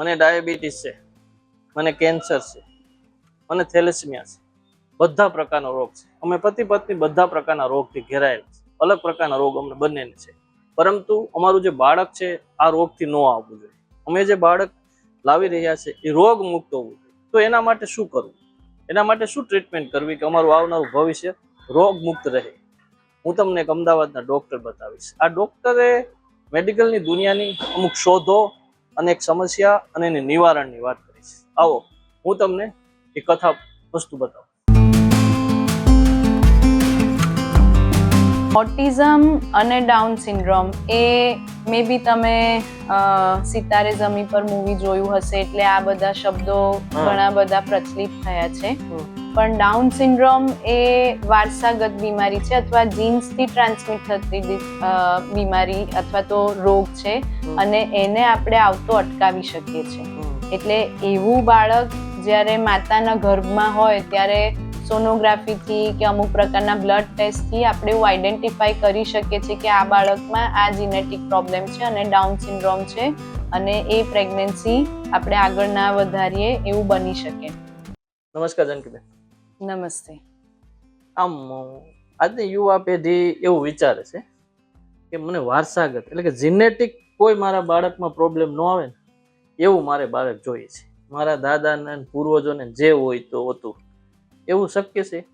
મને ડાયાબિટીસ છે, મને કેન્સર છે, મને થેલેસમિયા છે. બધા પ્રકારનો રોગ છે. અમે પતિ પત્ની બધા પ્રકારના રોગથી ઘેરાયેલા છે. અલગ પ્રકારના રોગ અમને બંનેને છે. પરંતુ અમારું જે બાળક છે, આ રોગથી ન આવવું જોઈએ. અમે જે બાળક લાવી રહ્યા છે, એ રોગ મુક્ત હોવું તો એના માટે શું કરવું? એના માટે શું ટ્રીટમેન્ટ કરવી કે અમારું આવનારું ભવિષ્ય રોગ મુક્ત રહે? હું તમને એક અમદાવાદના ડોક્ટર બતાવીશ. આ ડોક્ટરે મેડિકલની દુનિયાની અમુક શોધો અને એક સમસ્યા અને એને નિવારણની વાત કરીશ. આવો હું તમને એ કથા વસ્તુ બતાવું. ઓટિઝમ અને ડાઉન સિન્ડ્રોમ એ મે બી તમે સિતારે જમી પર મૂવી જોયું હશે એટલે આ બધા શબ્દો ઘણા બધા પ્રચલિત થયા છે. પણ ડાઉન સિન્ડ્રોમ એ વારસાગત બીમારી છે અથવા જીન્સથી ટ્રાન્સમિટ થતી બીમારી અથવા તો રોગ છે અને એને આપણે આવતો અટકાવી શકીએ છીએ. એટલે એવું બાળક જ્યારે માતાના ગર્ભમાં હોય ત્યારે સોનોગ્રાફીથી કે અમુક પ્રકારના બ્લડ ટેસ્ટથી આપણે એવું આઈડેન્ટિફાઈ કરી શકીએ છીએ કે આ બાળકમાં આ જીનેટિક પ્રોબ્લેમ છે અને ડાઉન સિન્ડ્રોમ છે અને એ પ્રેગ્નન્સી આપણે આગળ ના વધારીએ એવું બની શકે. નમસ્કાર જાનકીબેન. નમસ્તે. આમ આજની યુવા પેઢી એવું વિચારે છે કે મને વારસાગત એટલે કે જીનેટિક કોઈ મારા બાળકમાં પ્રોબ્લેમ ન આવે ને એવું મારે બાળક જોઈએ છે. મારા દાદાને પૂર્વજોને જે હોય તો હતું. એવું શક્ય છે?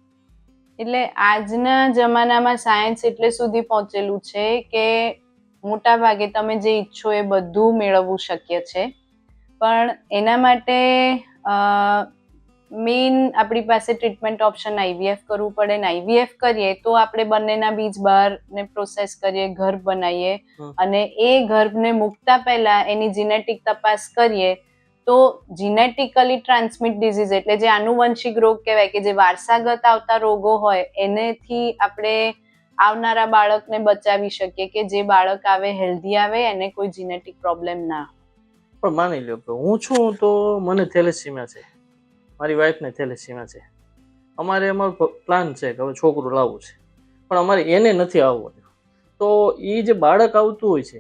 એટલે આજના જમાનામાં સાયન્સ એટલે સુધી પહોંચેલું છે કે મોટા ભાગે તમે જે ઈચ્છો એ બધું મેળવવું શક્ય છે. પણ એના માટે મેઇન આપણી પાસે ટ્રીટમેન્ટ ઓપ્શન આઈવીએફ કરવું પડે ને આઈવીએફ કરીએ તો આપણે બંનેના બીજ બહાર ને પ્રોસેસ કરીએ ગર્ભ બનાવીએ. અને એ ગર્ભને મૂકતા પહેલા એની જીનેટિક તપાસ કરીએ તો જીનેટિકલી ટ્રાન્સમિટ ડિઝીઝ એટલે જે આનુવંશિક રોગ કહેવાય કે જે વારસાગત આવતા રોગો હોય એનેથી આપણે આવનારા બાળકને બચાવી શકીએ કે જે બાળક આવે હેલ્ધી આવે એને કોઈ જીનેટિક પ્રોબ્લેમ ના પણ માની લો કે હું છું તો મને થેલેસીમિયા છે. મારી વાઈફને થેલેસીમિયા છે. અમારે અમારો પ્લાન છે કે હવે છોકરું લાવવું છે. પણ અમારે એને નથી આવવું તો એ જે બાળક આવતું હોય છે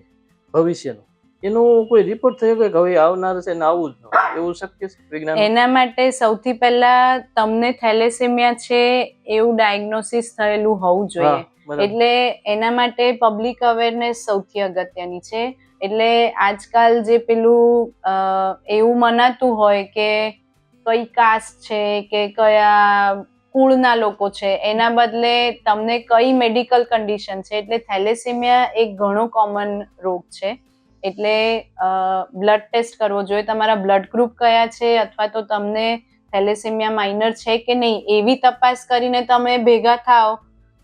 ભવિષ્યનું એનું કોઈ રિપોર્ટ થયો કે હવે આવનાર છે ને આવું જ ન એવું શક્ય છે વિજ્ઞાન એના માટે સૌથી પહેલા તમને થેલેસેમિયા છે એવું ડાયગ્નોસિસ થયેલું હોવું જોઈએ. એટલે એના માટે પબ્લિક અવેરનેસ સૌથી અગત્યની છે. એટલે આજકાલ જે પેલું એવું મનાતું હોય કે કઈ કાસ્ટ છે કે કયા કુળના લોકો છે, એના બદલે તમને કઈ મેડિકલ કન્ડિશન છે, એટલે થેલેસેમિયા એક ઘણો કોમન રોગ છે. એટલે બ્લડ ટેસ્ટ કરવો જોઈએ. તમારા બ્લડ ગ્રુપ કયા છે અથવા તો તમને થેલેસેમિયા માઇનર છે કે નહીં, એવી તપાસ કરીને તમે ભેગા થાઓ,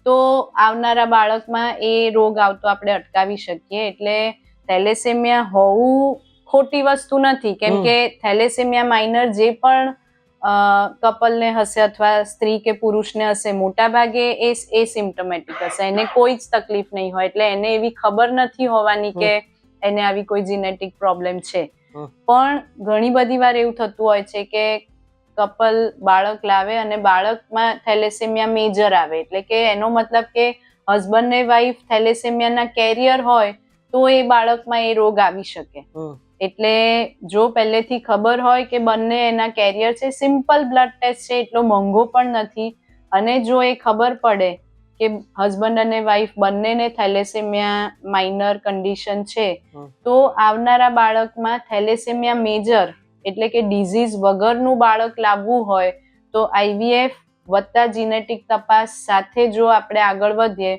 તો આવનારા બાળકમાં એ રોગ આવતો આપણે અટકાવી શકીએ. એટલે થેલેસેમિયા હોવું ખોટી વસ્તુ નથી. કેમ કે થેલેસેમિયા માઇનર જે પણ કપલને હશે અથવા સ્ત્રી કે પુરુષને હશે મોટા ભાગે એ એ સિમ્ટમેટિક હશે. એને કોઈ જ તકલીફ નહીં હોય. એટલે એને એવી ખબર નથી હોવાની કે એને આવી કોઈ જીનેટિક પ્રોબ્લેમ છે. પણ ઘણી બધી વાર એવું થતું હોય છે કે કપલ બાળક લાવે અને બાળકમાં થેલેસેમિયા મેજર આવે. એટલે કે એનો મતલબ કે હસબન્ડ ને વાઈફ થેલેસેમિયાના કેરિયર હોય તો એ બાળકમાં એ રોગ આવી શકે. એટલે જો પહેલેથી ખબર હોય કે બંને એના કેરિયર છે સિમ્પલ બ્લડ ટેસ્ટ છે એટલો મોંઘો પણ નથી. અને જો એ ખબર પડે કે હસબન્ડ અને વાઈફ બંનેને થેલેસેમિયા માઇનર કન્ડિશન છે તો આવનારા બાળકમાં થેલેસેમિયા મેજર એટલે કે ડિઝીઝ વગરનું બાળક લાવવું હોય તો આઈવીએફ વત્તા જીનેટિક તપાસ સાથે જો આપણે આગળ વધીએ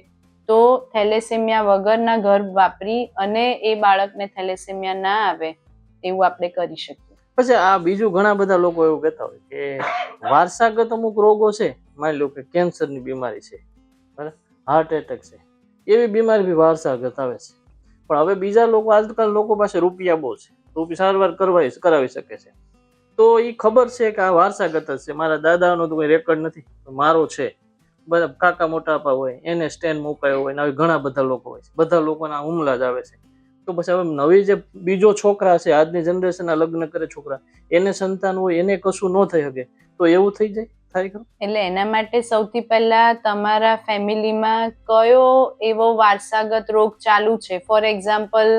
તો થેલેસેમિયા વગરના ગર્ભ વાપરી અને એ બાળકને થેલેસેમિયા ના આવે એવું આપણે કરી શકીએ. પછી આ બીજું ઘણા બધા લોકો એવું કહેતા હોય કે વારસાગત અમુક રોગો છે, માની લો કે કેન્સરની બીમારી છે, બરાબર? હાર્ટ એટેક છે, એવી બીમારી બી વારસાગત આવે છે. પણ હવે બીજા લોકો, આજકાલ લોકો પાસે રૂપિયા બહુ છે, રૂપિયા સારવાર કરવાઈ કરાવી શકે છે. તો એ ખબર છે કે આ વારસાગત જ છે. મારા દાદાનો તો કોઈ રેકોર્ડ નથી મારો છે. બધા કાકા મોટાપા હોય, એને સ્ટેન્ડ મુકાયો હોય ને ઘણા બધા લોકો હોય છે. બધા લોકોના હુમલા જ આવે છે. તો પછી હવે નવી જે બીજો છોકરા છે, આજની જનરેશનના લગ્ન કરે છોકરા, એને સંતાન હોય, એને કશું ન થઈ શકે. તો એવું થઈ જાય? થાય એટલે એના માટે સૌથી પહેલા તમારા ફેમિલીમાં કયો એવો વારસાગત રોગ ચાલુ છે? ફોર એક્ઝામ્પલ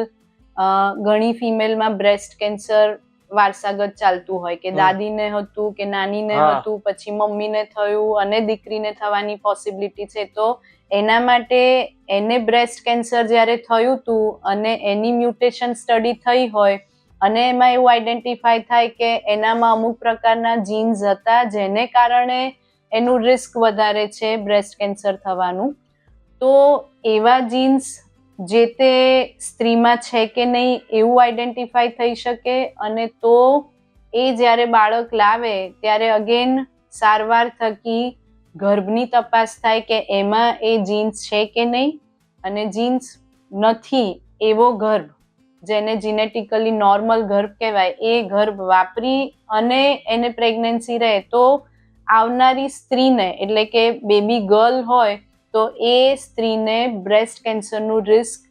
ઘણી ફિમેલમાં બ્રેસ્ટ કેન્સર વારસાગત ચાલતું હોય કે દાદીને હતું કે નાનીને હતું પછી મમ્મીને થયું અને દીકરીને થવાની પોસિબિલિટી છે તો એના માટે એને બ્રેસ્ટ કેન્સર જ્યારે થયું હતું અને એની મ્યુટેશન સ્ટડી થઈ હોય અને એમાં એવું આઈડેન્ટિફાય થાય કે એનામાં અમુક પ્રકારના જીન્સ હતા જેને કારણે એનું રિસ્ક વધારે છે બ્રેસ્ટ કેન્સર થવાનું તો એવા જીન્સ જે તે સ્ત્રીમાં છે કે નહીં એવું આઈડેન્ટિફાય થઈ શકે અને તો એ જ્યારે બાળક લાવે, ત્યારે અગેન સારવાર થકી ગર્ભની તપાસ થાય કે એમાં એ જીન્સ છે કે નહીં અને જીન્સ નથી એવો ગર્ભ, જેને જીનેટિકલી નોર્મલ ગર્ભ કહેવાય, એ ગર્ભ વાપરી અને એને પ્રેગ્નન્સી રહે તો આવનારી સ્ત્રીને, એટલે કે બેબી ગર્લ હોય તો એ સ્ત્રીને બ્રેસ્ટ કેન્સરનું રિસ્ક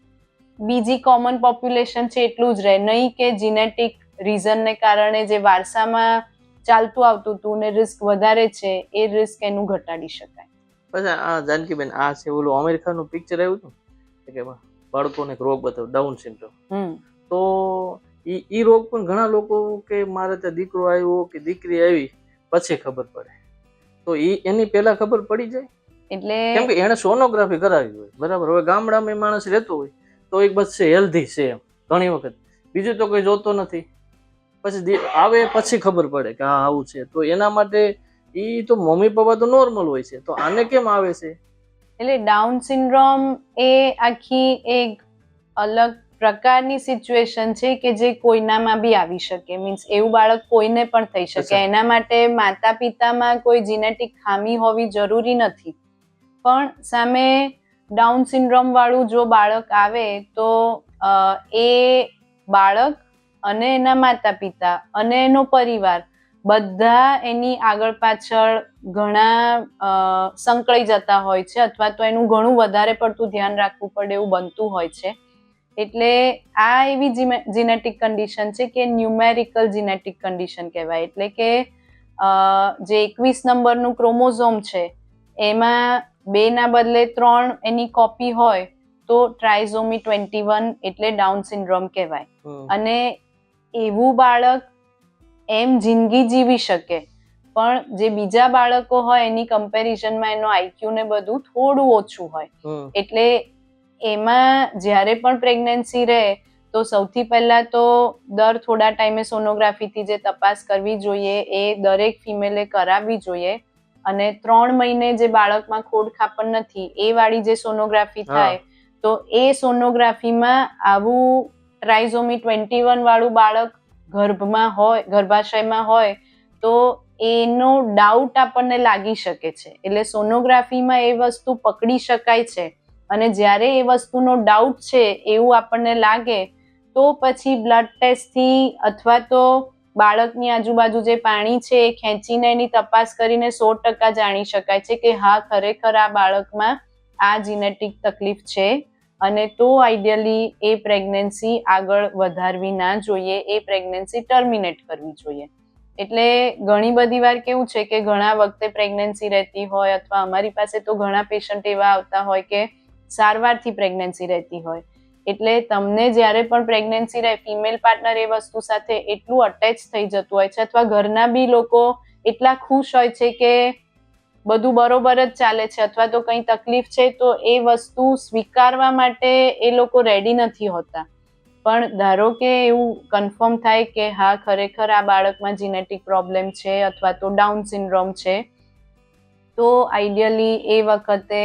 બીજી કોમન પોપ્યુલેશન છે એટલું જ રહે. નહીં કે જીનેટિક રીઝનને કારણે જે વારસામાં ચાલતું આવતું હતું ને રિસ્ક વધારે છે એ રિસ્ક એનું ઘટાડી શકાય. પછી આ જાનકીબેન આ છે ઓલું અમેરિકાનું પિક્ચર આવ્યું હતું કે બાળકોને રોગ બતાવ ડાઉન સિન્ડ્રોમ તો ઈ ઈ રોગ પણ ઘણા લોકો કે મારે ત્યાં દીકરો આવ્યો કે દીકરી આવી પછી ખબર પડે. તો ઈ એની પહેલા ખબર પડી જાય? એટલે કેમ કે એને સોનોગ્રાફી કરાવી હોય બરાબર? હવે ગામડામાં માણસ રહેતો હોય તો એક બસ છે હેલ્ધી છે એમ ઘણી વખત. બીજું તો કોઈ જોતો નથી. પછી આવે પછી ખબર પડે કે હા આવું છે. તો એના માટે એ તો મમ્મી પપ્પા તો નોર્મલ હોય છે. તો આને કેમ આવે છે? એટલે ડાઉન સિન્ડ્રોમ એ આખી એક અલગ પ્રકારની સિચ્યુએશન છે કે જે કોઈનામાં બી આવી શકે. મીન્સ એવું બાળક કોઈને પણ થઈ શકે. એના માટે માતા પિતામાં કોઈ જીનેટિક ખામી હોવી જરૂરી નથી. પણ સામે ડાઉન સિન્ડ્રોમ વાળું જો બાળક આવે તો એ બાળક અને એના માતા પિતા અને એનો પરિવાર બધા એની આગળ પાછળ ઘણા સંકળાઈ જતા હોય છે અથવા તો એનું ઘણું વધારે પડતું ધ્યાન રાખવું પડે એવું બનતું હોય છે. એટલે આ એવી જીનેટિક કન્ડિશન છે કે ન્યુમેરિકલ જીનેટિક કન્ડિશન કહેવાય. એટલે કે જે એકવીસ નંબરનું ક્રોમોઝોમ છે, એમાં બે ના બદલે ત્રણ એની કોપી હોય તો ટ્રાઇઝોમી ટ્વેન્ટી વન એટલે ડાઉન સિન્ડ્રોમ કહેવાય. અને એવું બાળક એમ જિંદગી જીવી શકે. પણ જે બીજા બાળકો હોય એની કમ્પેરિઝનમાં એનો આઈક્યુ ને બધું થોડું ઓછું હોય. એટલે એમાં જ્યારે પણ પ્રેગ્નન્સી રહે તો સૌથી પહેલા તો દર થોડા ટાઈમે સોનોગ્રાફીથી જે તપાસ કરવી જોઈએ એ દરેક ફિમેલે કરાવવી જોઈએ. અને ત્રણ મહિને જે બાળકમાં ખોડ ખાપણ નથી એ વાળી જે સોનોગ્રાફી થાય તો એ સોનોગ્રાફીમાં આવું ટ્રાઇઝોમી ટ્વેન્ટી વન વાળું બાળક ગર્ભમાં હોય ગર્ભાશયમાં હોય તો એનો ડાઉટ આપણને લાગી શકે છે. એટલે સોનોગ્રાફીમાં એ વસ્તુ પકડી શકાય છે અને જ્યારે એ વસ્તુનો ડાઉટ છે એવું આપણને લાગે તો પછી બ્લડ ટેસ્ટથી અથવા તો બાળકની આજુબાજુ જે પાણી છે એ ખેંચીને એની તપાસ કરીને સો ટકા જાણી શકાય છે કે હા, ખરેખર આ બાળકમાં આ જીનેટિક તકલીફ છે અને તો આઈડિયલી એ પ્રેગ્નન્સી આગળ વધારવી ના જોઈએ, એ પ્રેગ્નન્સી ટર્મિનેટ કરવી જોઈએ. એટલે ઘણી બધી વાર કેવું છે કે ઘણા વખતે પ્રેગ્નન્સી રહેતી હોય અથવા અમારી પાસે તો ઘણા પેશન્ટ એવા આવતા હોય કે સારવારથી પ્રેગ્નન્સી રહેતી હોય. એટલે તમને જ્યારે પણ પ્રેગ્નન્સી રહે ફિમેલ પાર્ટનર એ વસ્તુ સાથે એટલું અટેચ થઈ જતું હોય છે, અથવા ઘરના બી લોકો એટલા ખુશ હોય છે કે બધું બરોબર જ ચાલે છે, અથવા તો કંઈ તકલીફ છે, તો એ વસ્તુ સ્વીકારવા માટે એ લોકો રેડી નથી હોતા. પણ ધારો કે એવું કન્ફર્મ થાય કે હા, ખરેખર આ બાળકમાં જીનેટિક પ્રોબ્લેમ છે, અથવા તો ડાઉન સિન્ડ્રોમ છે, તો આઈડિયલી એ વખતે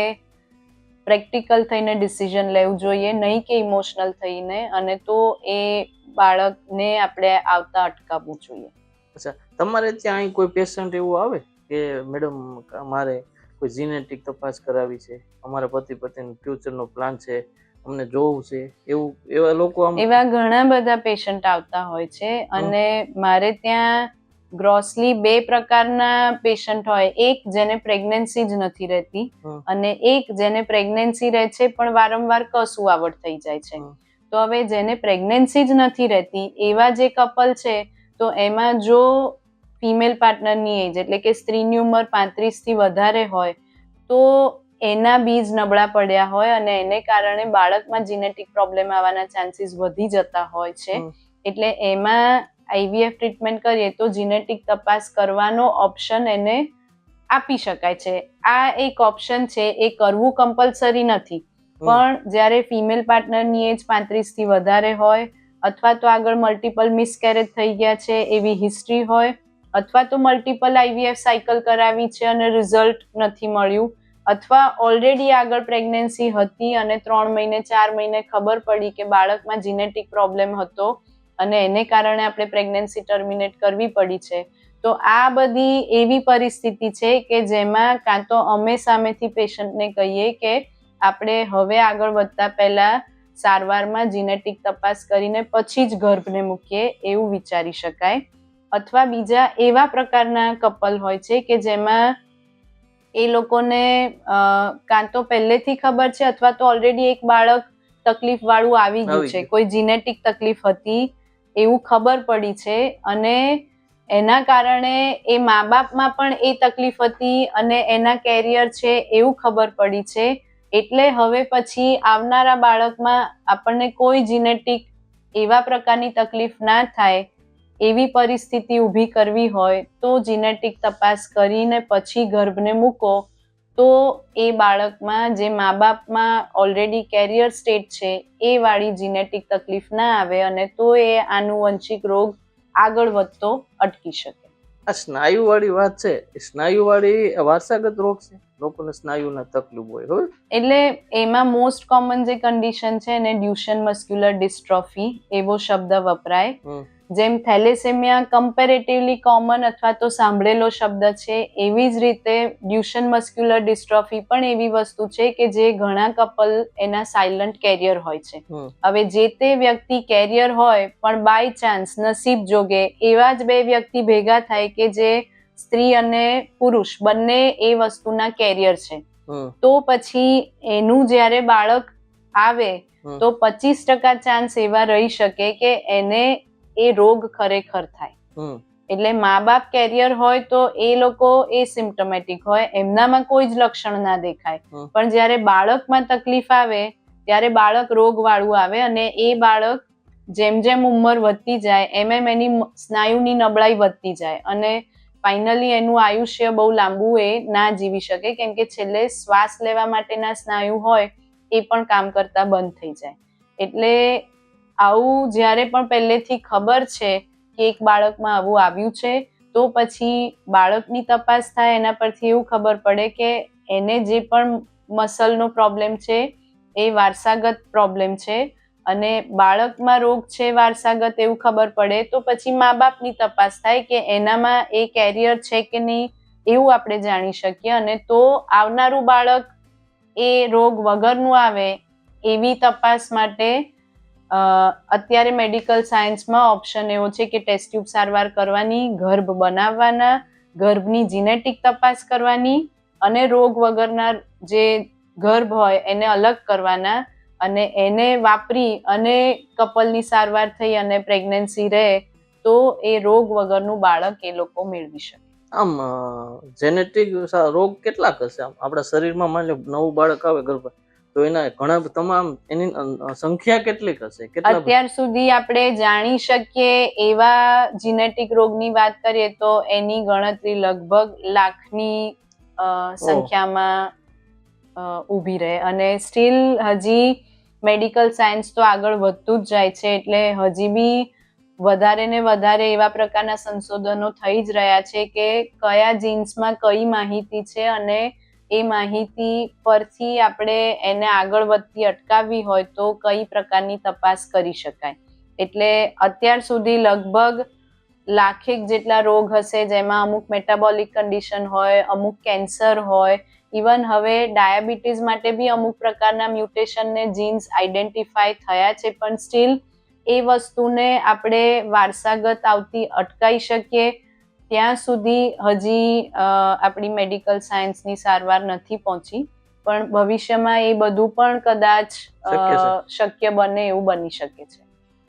પ્રેક્ટિકલ થઈને ડિસિઝન લેવું જોઈએ નહીં કે ઇમોશનલ થઈને અને તો એ બાળકને આપણે આવતા અટકાવવું જોઈએ. અચ્છા તમારે ત્યાં કોઈ પેશન્ટ એવું આવે કે મેડમ મારે કોઈ જીનેટિક તપાસ કરાવી છે અમારા પતિ પત્ની ફ્યુચરનો પ્લાન છે અમને જોવું છે એવું એવા લોકો એવા ઘણા બધા પેશન્ટ આવતા હોય છે અને મારે ત્યાં ગ્રોસલી બે પ્રકારના પેશન્ટ હોય. એક જેને પ્રેગ્નન્સી જ નથી રહેતી અને એક જેને પ્રેગ્નન્સી રહે છે પણ વારંવાર કસુવાવડ થઈ જાય છે. તો હવે જેને પ્રેગ્નન્સી જ નથી રહેતી એવા જે કપલ છે તો એમાં જો ફિમેલ પાર્ટનરની એજ એટલે કે સ્ત્રીની ઉંમર પાંત્રીસથી વધારે હોય તો એના બીજ નબળા પડ્યા હોય અને એને કારણે બાળકમાં જીનેટિક પ્રોબ્લેમ આવવાના ચાન્સીસ વધી જતા હોય છે. એટલે એમાં આઈવીએફ ટ્રીટમેન્ટ કરીએ તો જીનેટિક તપાસ કરવાનો ઓપ્શન એને આપી શકાય છે. આ એક ઓપ્શન છે એ કરવું કમ્પલસરી નથી. પણ જ્યારે ફિમેલ પાર્ટનરની એજ પાંત્રીસથી વધારે હોય અથવા તો આગળ મલ્ટિપલ મિસકેરેજ થઈ ગયા છે એવી હિસ્ટ્રી હોય અથવા તો મલ્ટિપલ આઈવીએફ સાયકલ કરાવી છે અને રિઝલ્ટ નથી મળ્યું અથવા ઓલરેડી આગળ પ્રેગ્નન્સી હતી અને ત્રણ મહિને ચાર મહિને ખબર પડી કે બાળકમાં જીનેટિક પ્રોબ્લેમ હતો અને એને કારણે આપણે પ્રેગ્નન્સી ટર્મિનેટ કરવી પડી છે. તો આ બધી એવી પરિસ્થિતિ છે કે જેમાં કાં તો અમે સામેથી પેશન્ટને કહીએ કે આપણે હવે આગળ વધતા પહેલા સારવારમાં જીનેટિક તપાસ કરીને પછી જ ગર્ભને મૂકીએ એવું વિચારી શકાય. અથવા બીજા એવા પ્રકારના કપલ હોય છે કે જેમાં એ લોકોને અ, કાં તો પહેલેથી ખબર છે અથવા તો ઓલરેડી એક બાળક તકલીફ વાળું આવી ગયું છે. કોઈ જીનેટિક તકલીફ હતી એવું ખબર પડી છે અને એના કારણે એ મા બાપમાં પણ એ તકલીફ હતી અને એના કેરિયર છે એવું ખબર પડી છે. એટલે હવે પછી આવનારા બાળકમાં આપણને કોઈ જીનેટિક એવા પ્રકારની તકલીફ ના થાય એવી પરિસ્થિતિ ઊભી કરવી હોય તો જીનેટિક તપાસ કરીને પછી ગર્ભને મૂકો તો એ બાળકમાં જે મા બાપમાં ઓલરેડી કેરિયર સ્ટેટ છે એ વાળી જીનેટિક તકલીફ ના આવે અને તો એ આનુવંશિક રોગ આગળ વધતો અટકી શકે. આ સ્નાયુ વાળી વાત છે સ્નાયુવાળી સ્નાયુ વાળી વારસાગત રોગ છે લોકોને સ્નાયુના તકલીફ હોય હવે એટલે એમાં મોસ્ટ કોમન જે કન્ડિશન છે એને ડ્યુશન મસ્ક્યુલર ડિસ્ટ્રોફી એવો શબ્દ વપરાય. હમ. જેમ થેલેસેમિયા કમ્પેરેટિવલી કોમન અથવા તો સાંભળેલો શબ્દ છે એવી જ રીતે ડ્યુશન મસ્ક્યુલર ડિસ્ટ્રોફી પણ એવી વસ્તુ છે કે જે ઘણા કપલ એના સાયલન્ટ કેરિયર હોય છે. હવે જે તે વ્યક્તિ કેરિયર હોય પણ બાય ચાન્સ નસીબ જોગે એવા જ બે વ્યક્તિ ભેગા થાય કે જે સ્ત્રી અને પુરુષ બંને એ વસ્તુના કેરિયર છે. તો પછી એનું જ્યારે બાળક આવે તો પચીસ ટકા ચાન્સ એવા રહી શકે કે એને એ રોગ ખરેખર થાય. એટલે મા બાપ કેરિયર હોય તો એ લોકો એ સિમ્ટમેટિક હોય એમનામાં કોઈ જ લક્ષણ ના દેખાય. પણ જ્યારે બાળકમાં તકલીફ આવે ત્યારે બાળક રોગ વાળું આવે અને એ બાળક જેમ જેમ ઉંમર વધતી જાય એમ એમ એની સ્નાયુની નબળાઈ વધતી જાય અને ફાઇનલી એનું આયુષ્ય બહુ લાંબુ એ ના જીવી શકે. કેમ કે છેલ્લે શ્વાસ લેવા માટેના સ્નાયુ હોય એ પણ કામ કરતા બંધ થઈ જાય. એટલે આવું જ્યારે પણ પહેલેથી ખબર છે કે એક બાળકમાં આવું આવ્યું છે, તો પછી બાળકની તપાસ થાય, એના પરથી એવું ખબર પડે કે એને જે પણ મસલનો પ્રોબ્લેમ છે, એ વારસાગત પ્રોબ્લેમ છે. અને બાળકમાં રોગ છે, વારસાગત એવું ખબર પડે, તો પછી મા બાપની તપાસ થાય કે એનામાં એ કેરિયર છે કે નહીં, એવું આપણે જાણી શકીએ. અને તો આવનારું બાળક એ રોગ વગરનું આવે એવી તપાસ માટે અત્યારે મેડિકલ સાયન્સમાં ઓપ્શન એવો છે કે ટેસ્ટ ટ્યુબ સારવાર કરવાની, ગર્ભ બનાવવાના, ગર્ભની જીનેટિક તપાસ કરવાની અને રોગ વગરના જે ગર્ભ હોય એને અલગ કરવાના અને એને વાપરી અને કપલની સારવાર થઈ અને પ્રેગ્નન્સી રહે તો એ રોગ વગરનું બાળક એ લોકો મેળવી શકે. આમ જેનેટિક રોગ કેટલાક હશે આમ? આપણા શરીરમાં માની લો નવું બાળક આવે ગર્ભ તો એના ઘણા તમામ એની સંખ્યા કેટલીક હશે? અત્યાર સુધી આપણે જાણી શકીએ એવા જીનેટિક રોગની વાત કરીએ તો એની ગણતરી લગભગ લાખની સંખ્યામાં ઊભી રહે. અને સ્ટીલ હજી મેડિકલ સાયન્સ તો આગળ વધતું જ જાય છે એટલે હજી બી વધારે ને વધારે એવા પ્રકારના સંશોધનો થઈ જ રહ્યા છે કે કયા જીન્સમાં કઈ માહિતી છે અને એ માહિતી પરથી આપણે એને આગળ વધતી અટકાવવી હોય તો કઈ પ્રકારની તપાસ કરી શકાય. એટલે અત્યાર સુધી લગભગ લાખેક જેટલા રોગ હશે જેમાં અમુક મેટાબોલિક કન્ડિશન હોય, અમુક કેન્સર હોય ઇવન હવે ડાયાબિટીસ માટે બી અમુક પ્રકારના મ્યુટેશન ને જીન્સ આઈડેન્ટિફાય થયા છે, પણ સ્ટીલ એ વસ્તુને આપણે વારસાગત આવતી અટકાઈ શકીએ. ત્યાં સુધી હજી આપણી મેડિકલ સાયન્સની સારવાર નથી પહોંચી પણ ભવિષ્યમાં એ બધું પણ કદાચ શક્ય બને એવું બની શકે છે.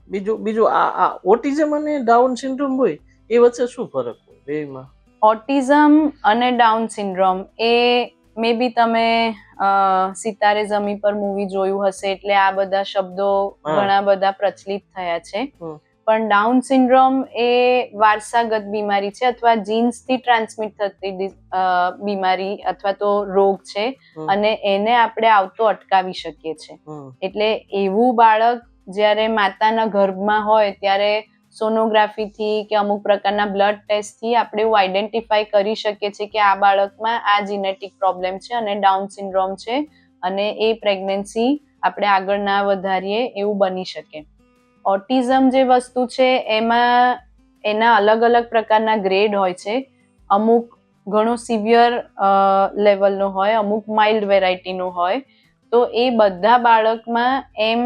બીજું બીજું આ આ ઓટિઝમ અને ડાઉન સિન્ડ્રોમ હોય એ વચ્ચે શું ફરક હોય બેમાં ઓટિઝમ અને ડાઉન સિન્ડ્રોમ એ મે બી તમે સિતારે જમી પર મૂવી જોયું હશે એટલે આ બધા શબ્દો ઘણા બધા પ્રચલિત થયા છે. પણ ડાઉન સિન્ડ્રોમ એ વારસાગત બીમારી છે અથવા જીન્સથી ટ્રાન્સમિટ થતી બીમારી અથવા તો રોગ છે અને એને આપણે આવતો અટકાવી શકીએ છીએ. એટલે એવું બાળક જ્યારે માતાના ગર્ભમાં હોય ત્યારે સોનોગ્રાફીથી કે અમુક પ્રકારના બ્લડ ટેસ્ટથી આપણે એવું આઈડેન્ટિફાય કરી શકીએ છીએ કે આ બાળકમાં આ જીનેટિક પ્રોબ્લેમ છે અને ડાઉન સિન્ડ્રોમ છે અને એ પ્રેગ્નન્સી આપણે આગળ ના વધારીએ એવું બની શકે. ઓટિઝમ જે વસ્તુ છે એમાં એના અલગ અલગ પ્રકારના ગ્રેડ હોય છે. અમુક ઘણો સિવિયર લેવલનો હોય અમુક માઇલ્ડ વેરાયટીનો હોય. તો એ બધા બાળકમાં એમ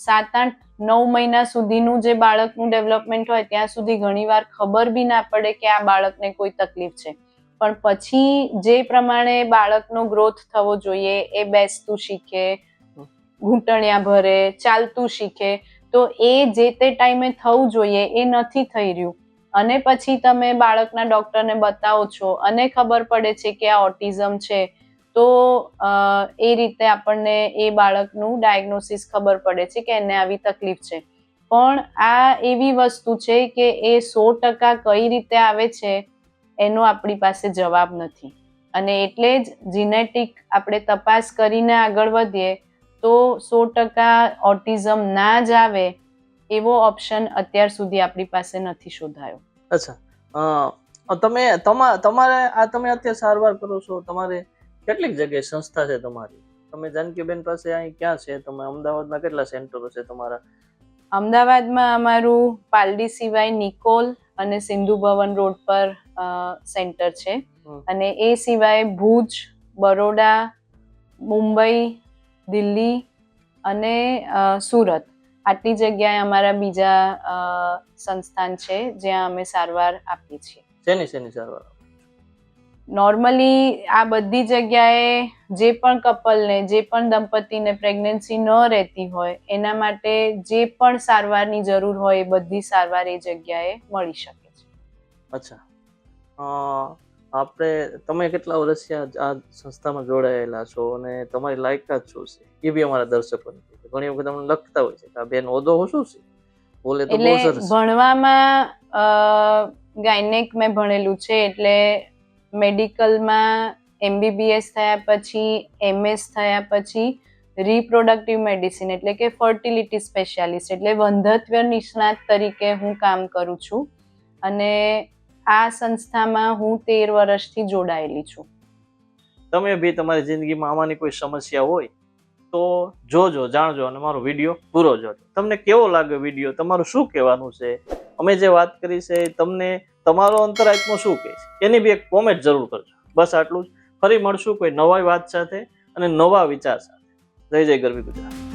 સાત આઠ નવ મહિના સુધીનું જે બાળકનું ડેવલપમેન્ટ હોય ત્યાં સુધી ઘણીવાર ખબર બી ના પડે કે આ બાળકને કોઈ તકલીફ છે. પણ પછી જે પ્રમાણે બાળકનો ગ્રોથ થવો જોઈએ એ બેસતું શીખે ઘૂંટણિયા ભરે ચાલતું શીખે તો એ જે તે ટાઈમે થવું જોઈએ એ નથી થઈ રહ્યું. અને પછી તમે બાળકના ડોક્ટરને બતાવો છો અને ખબર પડે છે કે આ ઓટિઝમ છે, તો એ રીતે આપણને એ બાળકનું ડાયગ્નોસિસ ખબર પડે છે કે એને આવી તકલીફ છે. પણ આ એવી વસ્તુ છે કે એ સો ટકા કઈ રીતે આવે છે એનો આપણી પાસે જવાબ નથી. અને એટલે જ જીનેટિક આપણે તપાસ કરીને આગળ વધીએ તો સો ટકા ઓટિઝમ ના જ આવે એવો ઓપ્શન અત્યાર સુધી આપણી પાસે નથી શોધાયો. અચ્છા. તમે તમા તમારે આ તમે અત્યારે સારવાર કરો છો તમારે કેટલીક જગ્યાએ સંસ્થા છે તમારી? તમે જાનકીબેન પાસે અહીં ક્યાં છે? તમે અમદાવાદમાં કેટલા સેન્ટરો છે તમારા? અમદાવાદમાં અમારું પાલડી સિવાય નિકોલ અને સિંધુ ભવન રોડ પર સેન્ટર છે. અને એ સિવાય ભુજ બરોડા મુંબઈ દિલ્હી અને સુરત. આટલી જગ્યાએ અમારા બીજા સંસ્થાન છે જ્યાં અમે સારવાર આપીએ છીએ. શેની શેની સારવાર? નોર્મલી આ બધી જગ્યાએ જે પણ કપલને જે પણ દંપતીને પ્રેગ્નન્સી ન રહેતી હોય એના માટે જે પણ સારવારની જરૂર હોય એ બધી સારવાર એ જગ્યાએ મળી શકે છે. અચ્છા. આપણે, તમે કેટલા વર્ષથી આ સંસ્થામાં જોડાયેલા છો અને તમારી લાયકાત શું છે? એ બી અમારા દર્શકોને ઘણી વખત અમને લખતા હોય છે કે આ બેન ઓદો શું છે? બોલે તો બહુ સરસ. ભણવામાં ગાયનેક મેં ભણેલું છે, એટલે મેડિકલમાં એમબીબીએસ થયા પછી, એમએસ થયા પછી રિપ્રોડક્ટિવ મેડિસિન એટલે કે ફર્ટિલિટી સ્પેશિયાલિસ્ટ, એટલે વંધત્વ નિષ્ણાત તરીકે હું કામ કરું છું. અને આ સંસ્થામાં હું તેર વર્ષથી જોડાયેલી છું. તમે બી તમારી જિંદગીમાં આમાંની કોઈ સમસ્યા હોય તો જોજો, જાણજો અને મારો વીડિયો પૂરો જોજો. તમને કેવો લાગ્યો વીડિયો? તમારું શું કહેવાનું છે? અમે જે વાત કરી છે તમને તમારો અંતરાત્મા શું કહે છે? એની બી એક કોમેન્ટ જરૂર કરજો. બસ આટલું જ. ફરી મળશું કોઈ નવા વાત સાથે અને નવા વિચાર સાથે. જય જય ગરવી ગુજરાત.